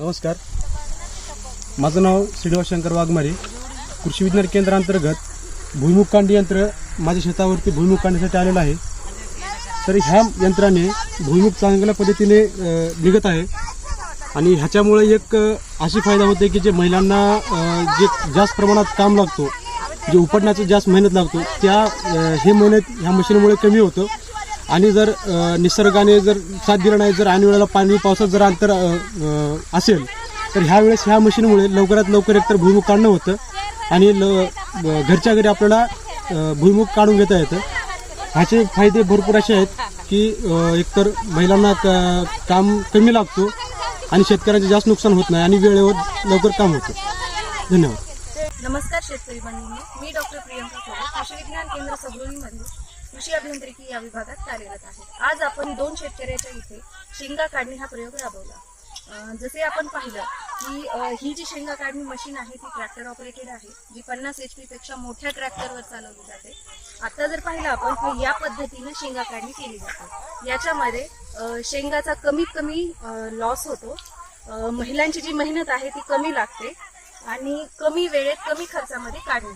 नमस्कार. माझं नाव श्रीनिवास शंकर वाघमारे. कृषी विज्ञान केंद्रांतर्गत भुईमुग कांडी यंत्र माझ्या शेतावरती भुईमुग काढण्यासाठी आलेलं आहे. तर ह्या यंत्राने भुईमुग चांगल्या पद्धतीने निघत आहे. आणि ह्याच्यामुळे एक अशी फायदा होते की जे महिलांना जे जास्त प्रमाणात काम लागतो जे उपटण्याचं जास्त मेहनत लागतो त्या हे मेहनत ह्या मशीनमुळे कमी होतं. आणि जर निसर्गाने जर साथ दिला नाही जर ऐन वेळेला पाणी पावसात जर अंतर असेल तर ह्या वेळेस ह्या मशीनमुळे लवकरात लवकर एकतर भुईमुग काढणं होतं आणि ल घरच्या घरी आपल्याला अ, भुईमुग काढून घेता येतं. ह्याचे फायदे भरपूर असे आहेत की एकतर महिलांना क- काम कमी लागतो आणि शेतकऱ्यांचे जास्त नुकसान होत नाही आणि वेळेवर लवकर काम होतं. धन्यवाद. नमस्कार शेतकरी बंधूंनो. मी डॉक्टर प्रियंका कृषी विज्ञान केंद्र सगळीमध्ये कृषी अभियांत्रिकी या विभागात कार्यरत आहे. आज आपण दोन शेतकऱ्याच्या इथे शेंगा काढणे हा प्रयोग राबवला. जसे आपण पाहिलं की ही जी शेंगा काढणी मशीन आहे ती ट्रॅक्टर ऑपरेटेड आहे जी पन्नास एच पी पेक्षा मोठ्या ट्रॅक्टरवर चालवली जाते. आता जर पाहिलं आपण तर या पद्धतीने शेंगा काढणी केली जाते. याच्यामध्ये शेंगाचा कमीत कमी लॉस होतो. महिलांची जी मेहनत आहे ती कमी लागते आणि कमी वेळेत कमी खर्चामध्ये काढून